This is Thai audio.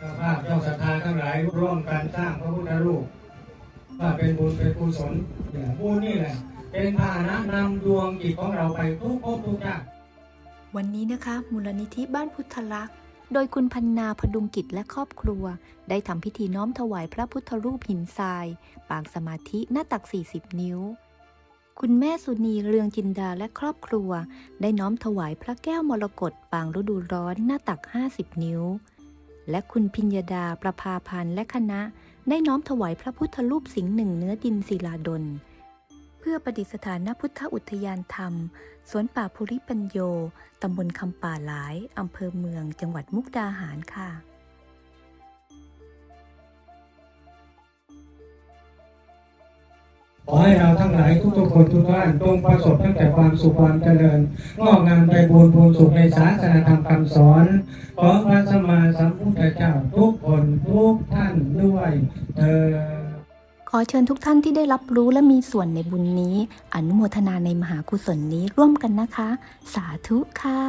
ทั้งหลายร่วมกันสร้างพระพุทธรูปว่าเป็นบุญเป็นกุศลเนี่ยบุญนี่แหละ เป็นพาหนะนำดวงจิตของเราไปทุกภพทุกชาติวันนี้นะคะมูลนิธิบ้านพุทธลักษณ์ โดยคุณพันนาพดุงกิจและครอบครัว ได้ทำพิธีน้อมถวายพระพุทธรูปหินทราย ปางสมาธิหน้าตัก 40 นิ้ว คุณแม่สุนีเรืองจินดาและครอบครัว ได้น้อมถวายพระแก้วมรกตปางฤดูร้อนหน้าตัก 50 นิ้ว และคุณพิญญาดาประภาพันธ์และคณะ ได้น้อมถวายพระพุทธรูปสิงห์หนึ่งเนื้อดินศิลาดล เพื่อประดิษฐานณพุทธอุทยานธรรม สวนป่าภูริปัญโย ตำบลคำป่าหลาย อำเภอเมือง จังหวัดมุกดาหารค่ะขอให้เราทั้งหลายทุกๆคนทุกท่านจงประสบตั้งแต่ความสุขความเจริญงอกงามไปบูรณ์พูนสุขในศาสนาธรรมคำสอนของพระสม พุทธเจ้าทุกคนทุกท่านด้วยเธอขอเชิญทุกท่านที่ได้รับรู้และมีส่วนในบุญนี้ อนุโมทนาในมหากุศลนี้ร่วมกันนะคะ สาธุค่ะ